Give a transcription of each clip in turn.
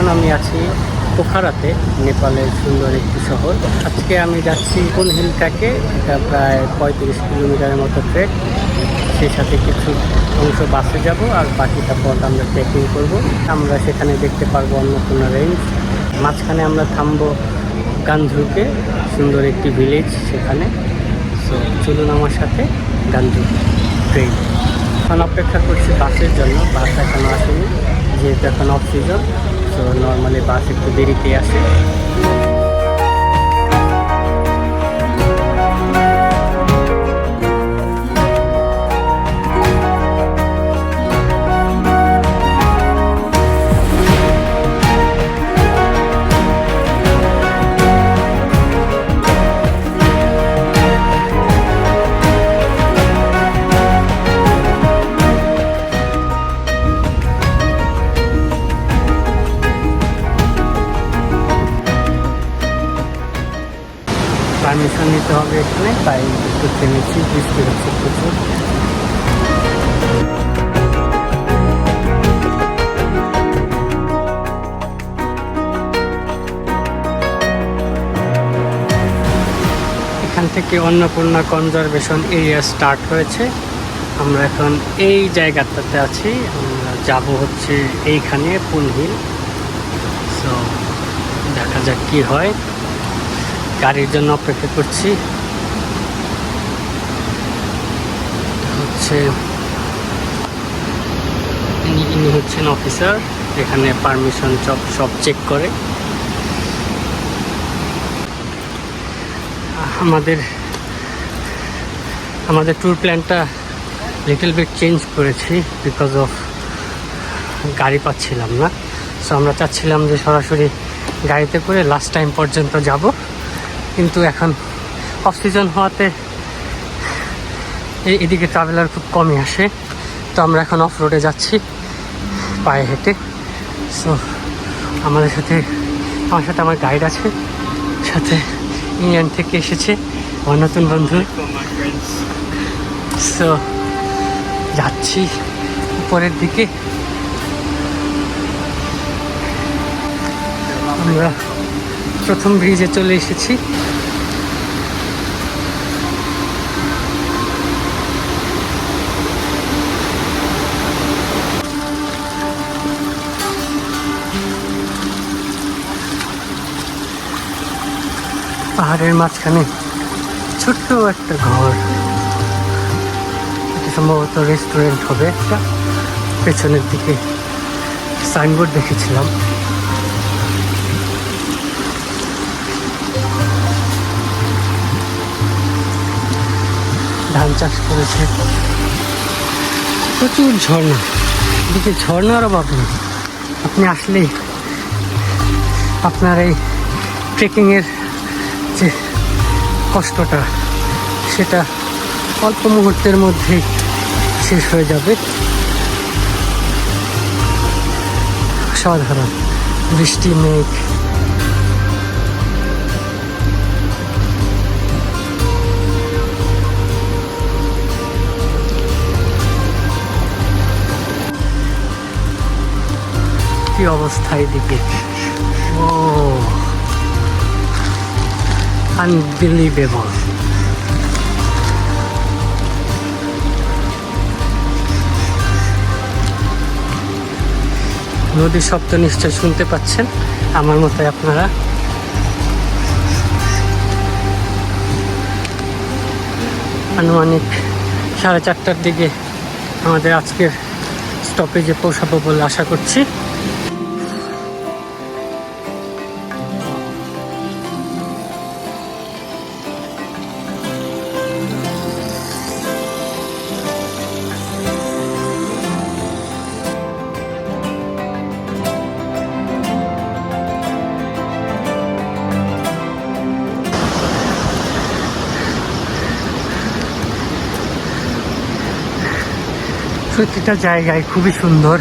এখন আমি আছি পোখারাতে, নেপালের সুন্দর একটি শহর। আজকে আমি যাচ্ছি কোন হিলটাকে এটা প্রায় পঁয়ত্রিশ কিলোমিটারের মতো ট্রেক সেই সাথে কিছু অংশ বাসে যাব আর বাকিটা পথ আমরা ট্রেকিং করব। আমরা সেখানে দেখতে পারব অন্নপূর্ণা রেঞ্জ মাঝখানে আমরা থামবো গান্ধরুকে সুন্দর একটি ভিলেজ সেখানে। সো চলুন আমার সাথে গান্ধরু ট্রেন এখন অপেক্ষা করছি বাসের জন্য। বাস এখনও আসেনি, যেহেতু এখন অফ সিজন তো নর্মালি বাস একটু দেরিতে আসে। পারমিশন নিতে হবে এখানে, তাই একটু থেমেছি, বৃষ্টি হচ্ছে প্রচুর। এখান থেকে অন্নপূর্ণা কনজারভেশন এরিয়া স্টার্ট হয়েছে। আমরা এখন এই জায়গাটাতে আছি, আমরা যাব হচ্ছে এইখানে পুনহিল। সো দেখা যাক কি হয়। গাড়ির জন্য অপেক্ষা করছি। হচ্ছে ইনি হচ্ছেন অফিসার, এখানে পারমিশন সব সব চেক করে। আমাদের আমাদের ট্যুর প্ল্যানটা লিটল বিট চেঞ্জ করেছি বিকজ অফ গাড়ি পাচ্ছিলাম না। সো আমরা চাচ্ছিলাম যে সরাসরি গাড়িতে করে লাস্ট টাইম পর্যন্ত যাব। কিন্তু এখন অফ সিজন হওয়াতে এদিকে ট্রাভেলার খুব কমই আসে। তো আমরা এখন অফ রোডে যাচ্ছি, পায়ে হেঁটে। সো আমাদের সাথে, আমার সাথে আমার গাইড আছে, সাথে ইংল্যান্ড থেকে এসেছে আমার নতুন বন্ধু। সো যাচ্ছি উপরের দিকে। আমরা প্রথম ব্রিজে চলে এসেছি। পাহাড়ের মাঝখানে ছোট্ট একটা ঘর। এটা সম্ভবত রেস্টুরেন্ট হবে। একটা পেছনের দিকে সাইনবোর্ড দেখেছিলাম। ধান চাষ করেছে। প্রচুর ঝর্ণা। এদিকে ঝর্ণার অভাব নেই। আপনি আসলেই আপনার এই ট্রেকিংয়ের যে কষ্টটা, সেটা অল্প মুহূর্তের মধ্যেই শেষ হয়ে যাবে। সাধারণ বৃষ্টি, মেঘ কি অবস্থা এদিকে? ও আনবিলিভেবল নদীর শব্দ নিশ্চয় শুনতে পাচ্ছেন? আমার মতে আপনারা। আনুমানিক সাড়ে চারটার দিকে আমাদের আজকের স্টপেজে পৌঁছাবো বলে আশা করছি। প্রতিটা জায়গায় খুবই সুন্দর।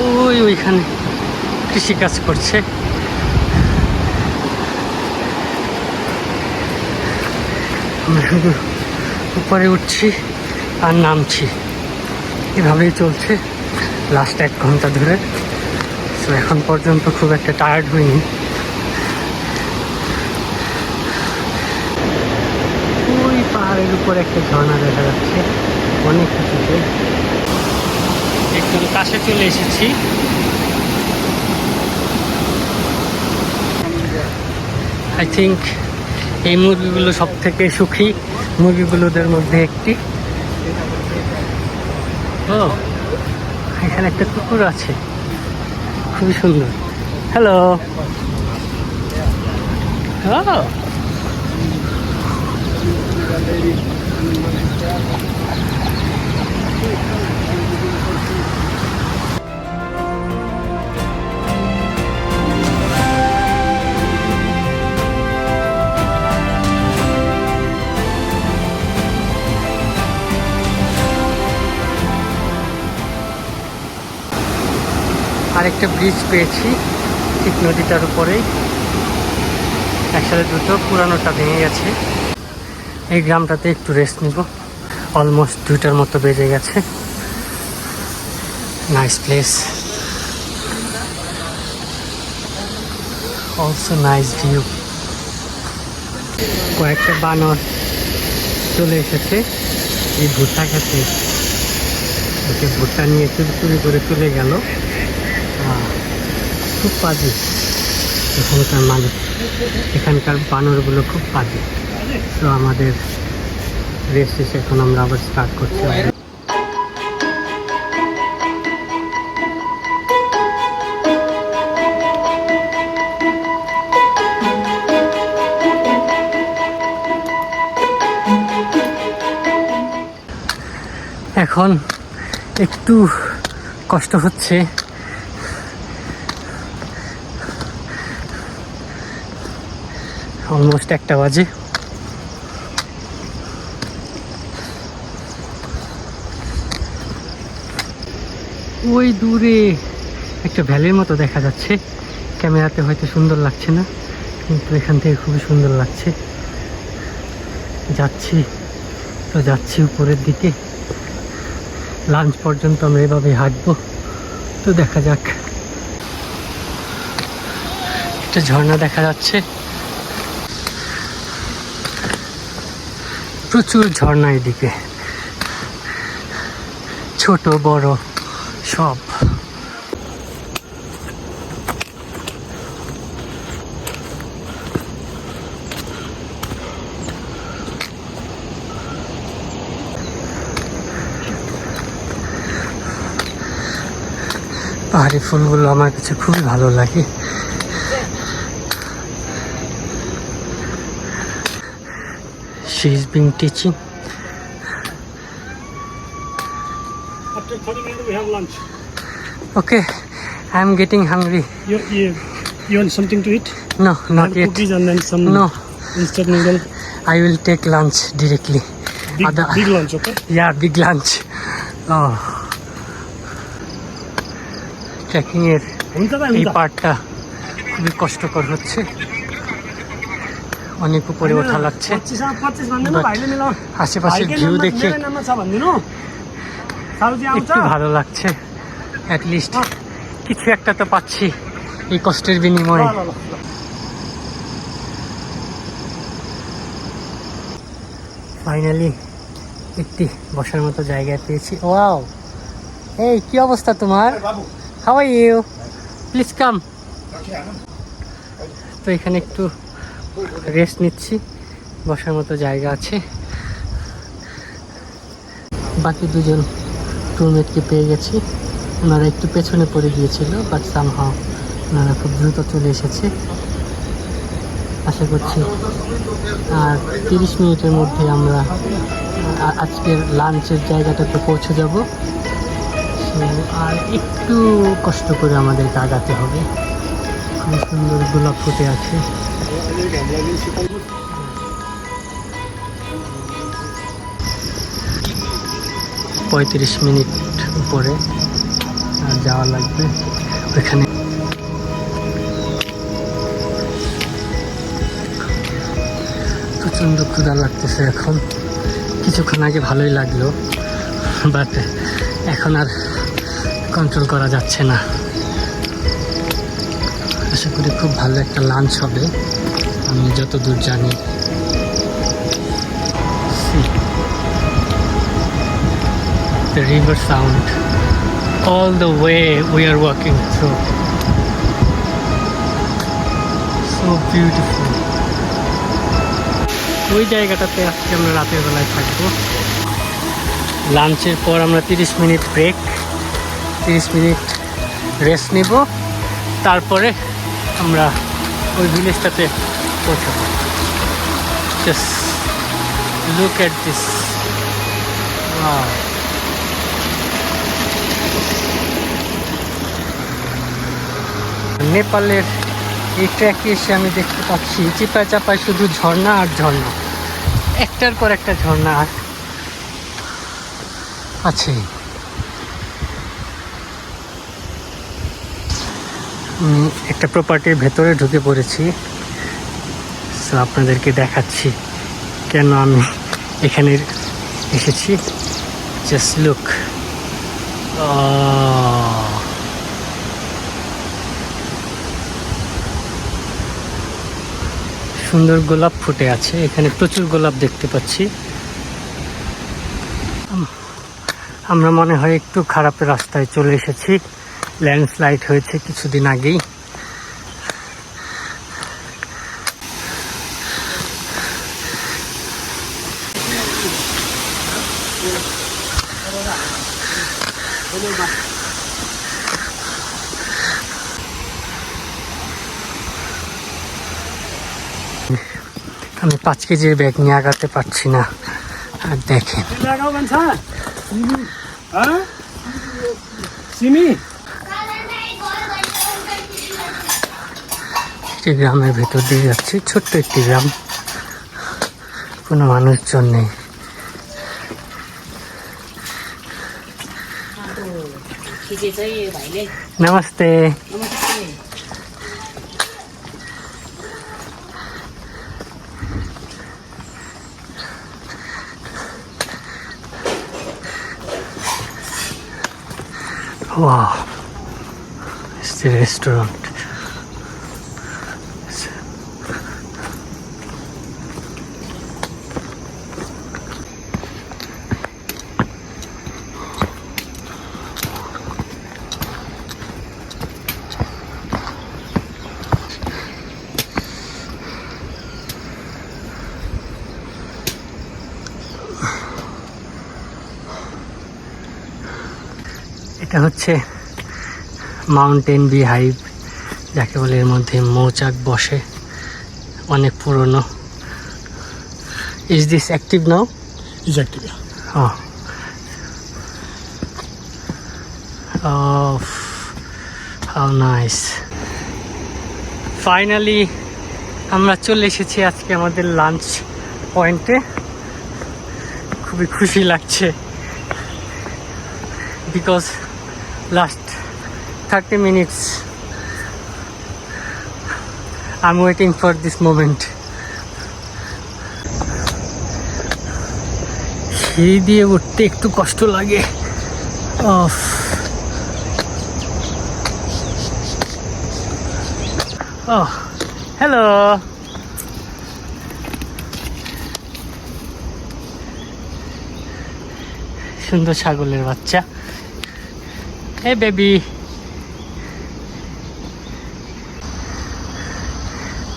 ওই ওইখানে কৃষিকাজ করছে। আমরা উপরে উঠছি আর নামছি। এভাবেই চলছে লাস্ট এক ঘণ্টা ধরে। তো এখন পর্যন্ত খুব একটা টায়ার্ড হইনি। উপর একটা ঝর্ণা দেখা যাচ্ছে। অনেক কিছুতে একদম কাছে চলে এসেছি। আই থিঙ্ক এই মুরগিগুলো সব থেকে সুখী। মুরগিগুলোদের মধ্যে একটি। ও, এখানে একটা কুকুর আছে। খুবই সুন্দর। হ্যালো আরেকটা ব্রিজ পেয়েছি ঠিক নদীটার উপরেই। একসাথে দুটো পুরানোটা ভেঙে গেছে। এই গ্রামটাতে একটু রেস্ট নিব। অলমোস্ট দুইটার মতো বেজে গেছে। Nice place also nice view কয়েকটা বানর চলে এসেছে। এই ভুট্টা খেতে। ওকে ভুট্টা নিয়ে চুরি চুরি করে চলে গেল। খুব বাজে এখানকার মালিক। এখানকার বানরগুলো খুব বাজে তো আমাদের রেস্ট শেষে এখন আমরা আবার স্টার্ট করছি। এখন একটু কষ্ট হচ্ছে। অলমোস্ট একটা বাজে। ওই দূরে একটা ভ্যালির মতো দেখা যাচ্ছে। ক্যামেরাতে হয়তো সুন্দর লাগছে না, কিন্তু এখান থেকে খুবই সুন্দর লাগছে। যাচ্ছি, তো যাচ্ছি উপরের দিকে। লাঞ্চ পর্যন্ত আমরা এভাবে হাঁটবো, তো দেখা যাক। একটা ঝর্ণা দেখা যাচ্ছে। প্রচুর ঝর্ণা এদিকে। ছোট, বড়। সব। পাহাড়ি ফুলগুলো আমার কাছে খুবই ভালো লাগে। she is being teaching lunch. okay i am getting hungry You, you, you want something to eat? no not have yet cookies and then some no instant noodle. i will take lunch directly Big, Other- big lunch, okay? yeah big lunch oh trekking এর এই পার্টটা খুবই কষ্টকর হচ্ছে অনেক উপরে ওঠা লাগছে আশেপাশের ভিউ দেখে একটু ভালো লাগছে অ্যাটলিস্ট কিছু একটা তো পাচ্ছি এই কষ্টের বিনিময়ে। ফাইনালি একটি বসার মতো জায়গা পেয়েছি। ওয়াও এই কি অবস্থা তোমার? How are you please come তো এখানে একটু রেস্ট নিচ্ছি। বসার মতো জায়গা আছে। বাকি দুজন টুলমেটকে পেয়ে গেছি। ওনারা একটু পেছনে পড়ে গিয়েছিল বাট সামহাও ওনারা খুব দ্রুত চলে এসেছে। আশা করছি আর তিরিশ মিনিটের মধ্যে আমরা আজকের লাঞ্চের জায়গাটাতে পৌঁছে যাব। আর একটু কষ্ট করে আমাদেরকে আগাতে হবে। খুব সুন্দর গোলাপ ফুটে আছে। পঁয়ত্রিশ মিনিট উপরে যাওয়া লাগবে। ওইখানে প্রচণ্ড ক্ষুধা লাগতেছে এখন। কিছুক্ষণ আগে ভালোই লাগল বাট এখন আর কন্ট্রোল করা যাচ্ছে না। আশা করি খুব ভালো একটা লাঞ্চ হবে। আমি যতদূর জানি The river sound all the way we are walking through. So beautiful. ওই জায়গাটাতে আজকে আমরা রাতের বেলায় থাকব। লাঞ্চের পর আমরা তিরিশ মিনিট ব্রেক তিরিশ মিনিট রেস্ট নেব। তারপরে আমরা ওই ভিলেজটাতে পৌঁছাবো। জাস্ট লুক অ্যাট দিস নেপালের এই ট্র্যাকে এসে আমি দেখতে পাচ্ছি চিপা চাপায় শুধু ঝর্ণা আর ঝর্ণা। একটার পর একটা ঝর্ণা আর আছে। একটা প্রপার্টির ভেতরে ঢুকে পড়েছি। সো আপনাদেরকে দেখাচ্ছি কেন আমি এখানে এসেছি। জাস্ট লুক সুন্দর গোলাপ ফুটে আছে। এখানে প্রচুর গোলাপ দেখতে পাচ্ছি। আম- আমরা মনে হয় একটু খারাপ রাস্তায় চলে এসেছি। ল্যান্ডস্লাইড হয়েছে কিছুদিন আগেই। পাঁচ কেজির ব্যাগ নিয়ে আগাতে পারছি না। আর দেখেন। একটি গ্রামের ভেতর দিয়ে যাচ্ছি ছোট্ট একটি গ্রাম। কোনো মানুষজন নেই। Namaste. Namaste. Wow. It's the restaurant. এটা হচ্ছে মাউন্টেন বি হাইভ যাকে বলে এর মধ্যে মৌচাক বসে অনেক পুরনো is this active now active. Oh. Oh, how nice. Finally আমরা চলে এসেছি আজকে আমাদের লাঞ্চ পয়েন্টে খুবই খুশি লাগছে because last thirty minutes I am waiting for this moment সিঁড়ি দিয়ে উঠতে একটু কষ্ট লাগে। ও হ্যালো সুন্দর ছাগলের বাচ্চা। হে বেবি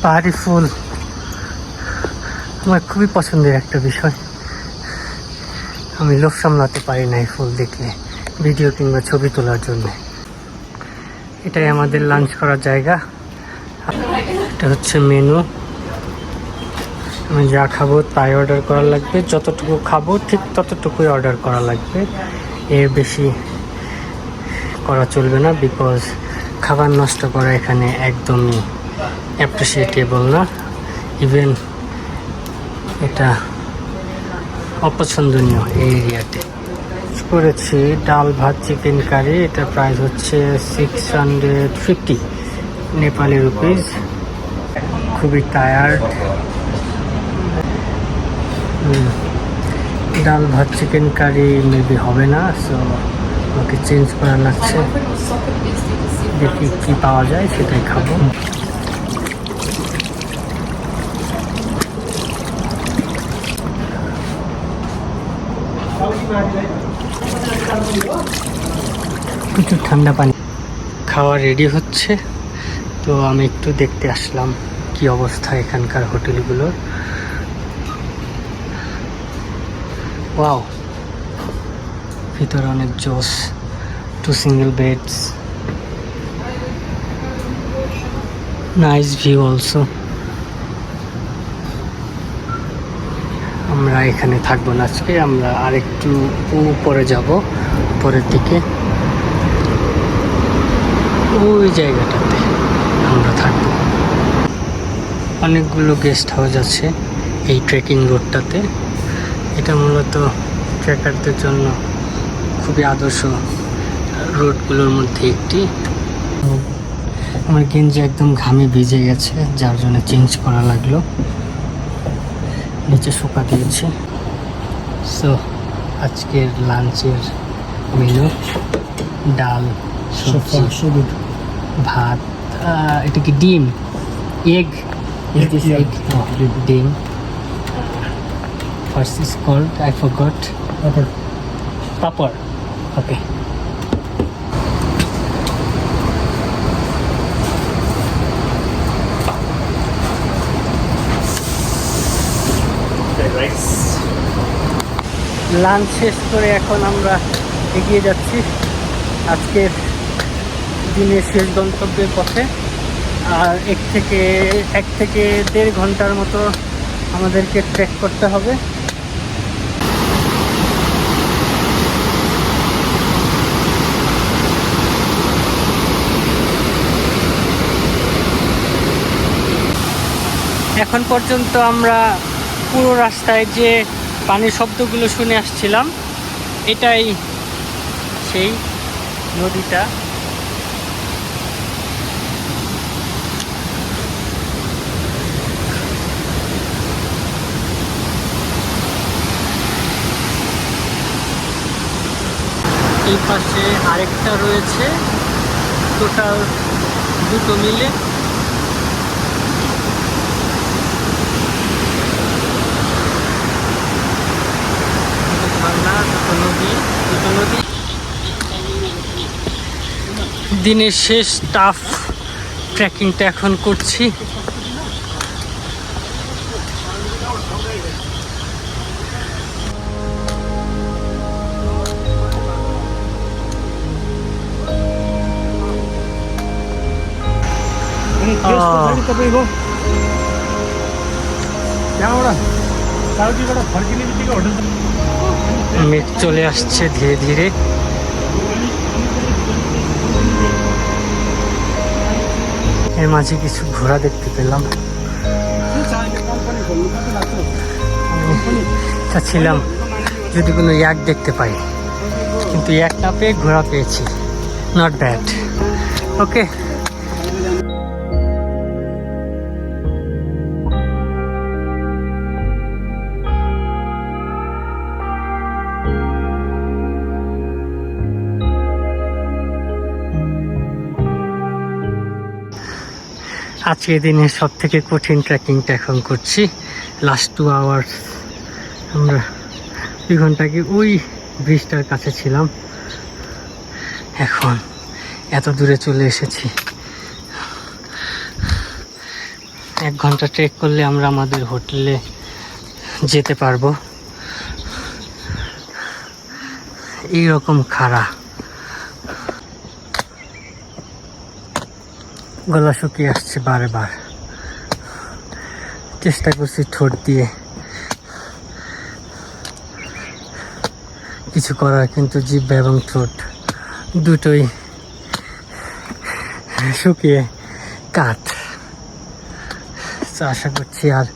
পাহাড়ি ফুল। আমার খুবই পছন্দের একটা বিষয়। আমি লোভ সামলাতে পারি না এই ফুল দেখলে, ভিডিও কিংবা ছবি তোলার জন্য। এটাই আমাদের লাঞ্চ করার জায়গা। এটা হচ্ছে মেনু আমি যা খাব তাই অর্ডার করা লাগবে। যতটুকু খাব ঠিক ততটুকুই অর্ডার করা লাগবে। এর বেশি করা চলবে না বিকজ খাবার নষ্ট করা এখানে একদমই অ্যাপ্রিসিয়েটেবল না। ইভেন এটা অপছন্দনীয় এই এরিয়াতে করেছি ডাল ভাত চিকেন কারি এটা প্রাইস হচ্ছে six hundred fifty Nepali rupees খুবই টায়ার্ড ডাল ভাত চিকেন কারি মেবি হবে না সো আমাকে চেঞ্জ করা লাগছে। দেখি কি পাওয়া যায়, সেটাই খাব। প্রচুর ঠান্ডা পানি। খাওয়া রেডি হচ্ছে, তো আমি একটু দেখতে আসলাম কি অবস্থা এখানকার হোটেলগুলোর। ওয়াও ভিতরে অনেক Jos two single beds nice view also আমরা এখানে থাকব না আজকে, আমরা আরেকটু উপরে যাব, উপরের দিকে। ওই জায়গাটাতে আমরা থাকব। অনেকগুলো গেস্ট হাউস আছে এই ট্রেকিং রোডটাতে এটা মূলত ট্রেকারদের জন্য খুবই আদর্শ রোডগুলোর মধ্যে একটি। আমার গেঞ্জি একদম ঘামে ভিজে গেছে যার জন্য চেঞ্জ করা লাগল। নিচে শুকা দিয়েছি। সো আজকের লাঞ্চের মেনু ডাল সবজি ভাত এটা কি ডিম? এগ এগ ডিম। First is called I forgot তারপর পাপড় ওকে লাঞ্চ শেষ করে এখন আমরা এগিয়ে যাচ্ছি আজকের দিনের শেষ গন্তব্যের পথে। আর এক থেকে এক থেকে দেড় ঘণ্টার মতো আমাদেরকে ট্রেক করতে হবে। এখন পর্যন্ত আমরা পুরো রাস্তায় যে পানির শব্দগুলো শুনে আসছিলাম, এটাই সেই নদীটা। এই পাশে আরেকটা রয়েছে। টোটাল দুটো মিলে দুটো ঝর্ণা দুটো দিনের শেষ টাফ ট্রেকিংটা এখন করছি Yes, uh, মেঘ চলে আসছে ধীরে ধীরে। এর মাঝে কিছু ঘোড়া দেখতে পেলাম। ছিলাম, যদি কোনো এক দেখতে পাই। কিন্তু এক না পেয়ে ঘোড়া পেয়েছি। নট ব্যাড ওকে আজকের দিনের সব থেকে কঠিন ট্রেকিংটা এখন করছি। লাস্ট টু আওয়ার্স আমরা দুই ঘণ্টা কি ওই ব্রিজটার কাছে ছিলাম। এখন এত দূরে চলে এসেছি। এক ঘণ্টা ট্রেক করলে আমরা আমাদের হোটেলে যেতে পারব। এইরকম খাড়া। গলা শুকিয়ে আসছে বারে বার। চেষ্টা করছি ঠোঁট দিয়ে। কিছু করার, কিন্তু জিভ এবং ঠোঁট দুটোই শুকিয়ে কাঠ তো আশা করছি আর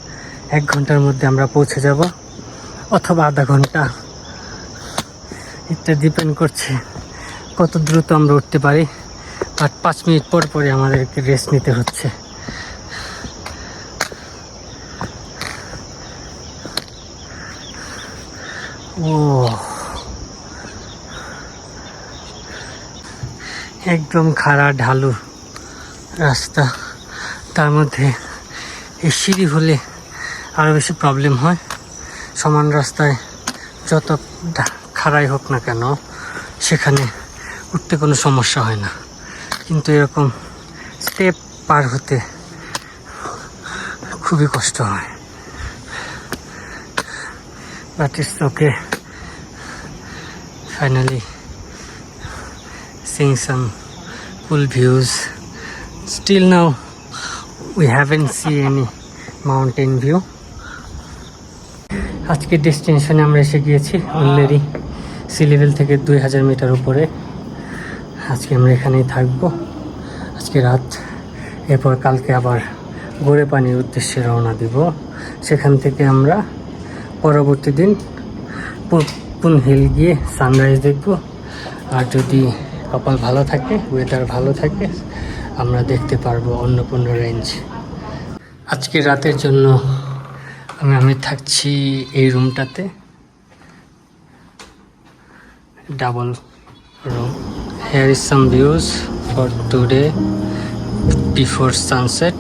এক ঘণ্টার মধ্যে আমরা পৌঁছে যাব, অথবা আধা ঘণ্টা। এটা ডিপেন্ড করছে কত দ্রুত আমরা উঠতে পারি। আর পাঁচ মিনিট পর পরে আমাদেরকে রেস্ট নিতে হচ্ছে। ও একদম খাড়া ঢালু রাস্তা। তার মধ্যে এই সিঁড়ি হলে আরও বেশি প্রবলেম হয়। সমান রাস্তায় যত খাড়াই হোক না কেন, সেখানে উঠতে কোনো সমস্যা হয় না। কিন্তু এরকম স্টেপ পার হতে খুবই কষ্ট হয় but it's finally seeing some cool views. Still now, we haven't seen any mountain view. আজকে ডেস্টিনেশনে আমরা এসে গিয়েছি উল্লেরি সি লেভেল থেকে দুই হাজার মিটার উপরে আজকে আমরা এখানেই থাকব। আজকে রাত, এরপর কালকে আবার গোড়ে পানির উদ্দেশ্যে রওনা দিব। সেখান থেকে আমরা পরবর্তী দিন পুন হিল গিয়ে সানরাইজ দেখব। আর যদি কপাল ভালো থাকে ওয়েদার ভালো থাকে, আমরা দেখতে পারব অন্নপূর্ণ রেঞ্জ আজকে রাতের জন্য আমি আমি থাকছি এই রুমটাতে double room here is some views for today before sunset